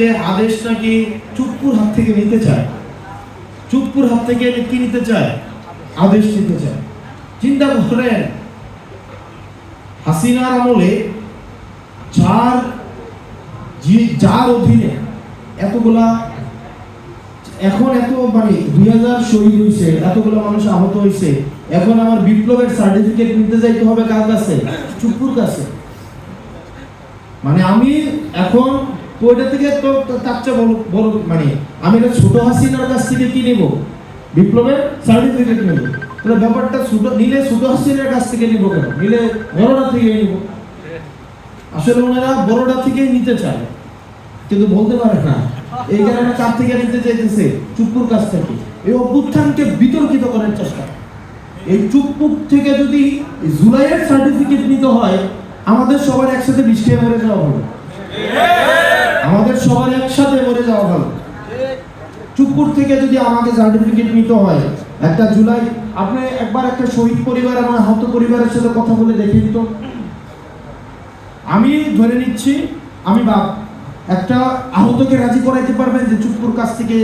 যে আদেশ নাকি হাত থেকে নিতে চায়? হাত থেকে কি নিতে চায়? আদেশ নিতে চায়। চিন্তা করেন, হাসিনার আমলে যার যার অধীনে এতগুলা, এখন এত মানে দুই হাজার শহীদ হয়েছে এতগুলো মানুষ আহত হয়েছে এখন আমার বিপ্লবের সার্টিফিকেট নিতে যাইতে হবে কার কাছে? চুপ্পুর কাছে। মানে আমি এখন তো ওইটা থেকে তো তার চেয়ে মানে আমি এটা ছোট হাসিনার কাছ থেকে কি নেব? বিপ্লবের সার্টিফিকেট নেব। তাহলে ব্যাপারটা ছোট নিলে ছোট হাসিনার কাছ থেকে নিব কেন? নিলে বড়টা থেকে নিব। আসলে ওনারা বড়টা থেকে নিতে চায়। কিন্তু বলতে পারে না। এই কারণে কার থেকে নিতে চাইতেছে চুপ্পুর কাছ থেকে। এই অভ্যুত্থানকে বিতর্কিত করার চেষ্টা। এই চুপ্পুর থেকে যদি জুলাইয়ের সার্টিফিকেট নিতে হয়, আমাদের সবার একসাথে বৃষ্টি মরে যাওয়া ভালো আমাদের সবার একসাথে মরে যাওয়া ভালো। চুপ্পুর থেকে যদি আমাকে সার্টিফিকেট নিতে হয়, একটা জুলাই, আপনি একবার একটা শহীদ পরিবার এবং আহত পরিবারের সাথে কথা বলে দেখেন তো আমি ধরে নিচ্ছি, আমি বাপ, একটা আহতকে রাজি করাইতে পারবেন যে চুপ্পুর কাছ থেকে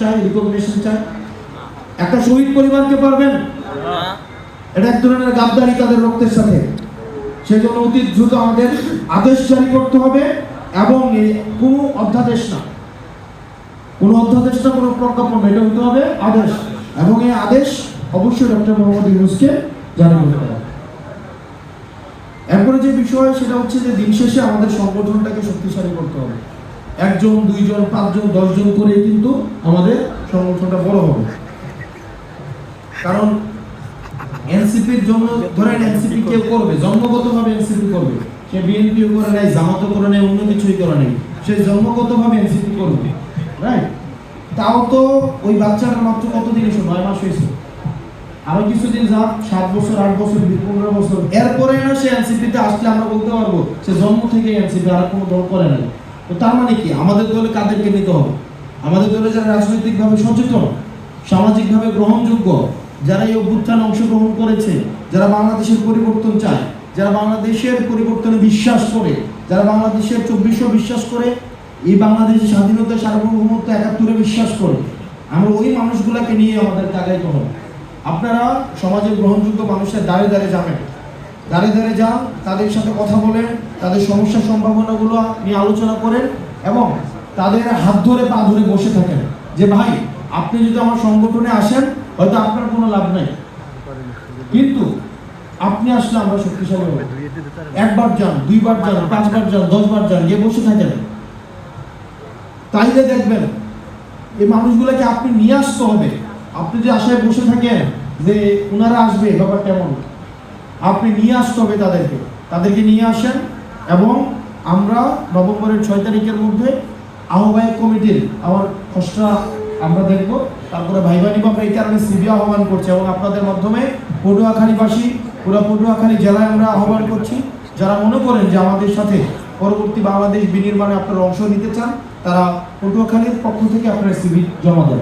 চাই রিকগনিশন চাই। একটা শহীদ পরিবারকে পারবেন? এটা এক ধরনের গাদ্দারি তাদের রক্তের সাথে। সেই জন্য অতি দ্রুত আমাদের আদেশ জারি করতে হবে। এবং কোনো অধ্যাদেশ না। কোনো অধ্যাদেশ না, কোনো প্রজ্ঞাপন এটা হতে হবে আদেশ। এবং এই আদেশ অবশ্যই ডক্টর মোহাম্মদ ইউনুসকে করতে হবে। এরপরে যে বিষয়, সেটা হচ্ছে যে দিন শেষে আমাদের সংগঠনটাকে শক্তিশালী করতে হবে। একজন, দুইজন, পাঁচজন, দশজন করে কিন্তু আমাদের সংগঠনটা বড় হবে। কারণ এনসিপির জন্য, ধরেন এনসিপি কেউ করবে, জন্মগতভাবে এনসিপি করবে। সে বিএনপিও করে নাই জামাতও করে নাই, অন্য কিছুই করে নাই। সে জন্মগতভাবে এনসিপি করবে রাইট তাও তো ওই বাচ্চাটা মাত্র কতদিন এসে নয় মাস হয়েছে? আরও কিছুদিন যাক, সাত বছর, আট বছর পনেরো বছর। এরপরে না সে এনসিপিতে আসলে আমরা বলতে পারব, সে জন্ম থেকে এনসিপি আর কোনো দল করে নাই। তো তার মানে কি? আমাদের দলে কাদেরকে নিতে হবে? আমাদের দলে যারা রাজনৈতিকভাবে সচেতন, সামাজিকভাবে গ্রহণযোগ্য, যারা এই অভ্যুত্থানে অংশগ্রহণ করেছে, যারা বাংলাদেশের পরিবর্তন চায় যারা বাংলাদেশের পরিবর্তনে বিশ্বাস করে, যারা বাংলাদেশের চব্বিশশো বিশ্বাস করে, এই বাংলাদেশের স্বাধীনতা, সার্বভৌমত্ব একাত্তরে বিশ্বাস করে, আমরা ওই মানুষগুলাকে নিয়ে আমাদের আগাইতে হবে আপনারা সমাজের গ্রহণযোগ্য মানুষের দাঁড়ে দাঁড়ে যাবেন। দাঁড়ে দাঁড়ে যান, তাদের সাথে কথা বলেন, তাদের সমস্যার সম্ভাবনাগুলো নিয়ে আলোচনা করেন এবং তাদের হাত ধরে, পা ধরে বসে থাকেন যে, ভাই, আপনি যদি আমার সংগঠনে আসেন, হয়তো আপনার কোনো লাভ নাই। কিন্তু আপনি আসলে আমরা শক্তিশালী হব। একবার যান, দুইবার যান, পাঁচবার যান, দশবার যান, গিয়ে বসে থাকেন। তাইলে দেখবেন, এই মানুষগুলোকে আপনি নিয়ে আসতে হবে। আপনি যে আশায় বসে থাকেন যে ওনারা আসবে ব্যাপার কেমন আপনি নিয়ে আসতে হবে তাদেরকে। তাদেরকে নিয়ে আসেন এবং আমরা নভেম্বরের ছয় তারিখের মধ্যে আহ্বায়ক কমিটির, আমার খসড়া আমরা দেখব। তারপরে ভাইবা নিব আমরা এই কারণে সিবি আহ্বান করছে এবং আপনাদের মাধ্যমে পটুয়াখালীবাসী, পুরো পটুয়াখালী জেলায় আমরা আহ্বান করছি। যারা মনে করেন যে আমাদের সাথে পরবর্তী বাংলাদেশ বিনির্মাণে আপনারা অংশ নিতে চান, তারা পটুয়াখালীর পক্ষ থেকে আপনারা সিবি জমা দেন।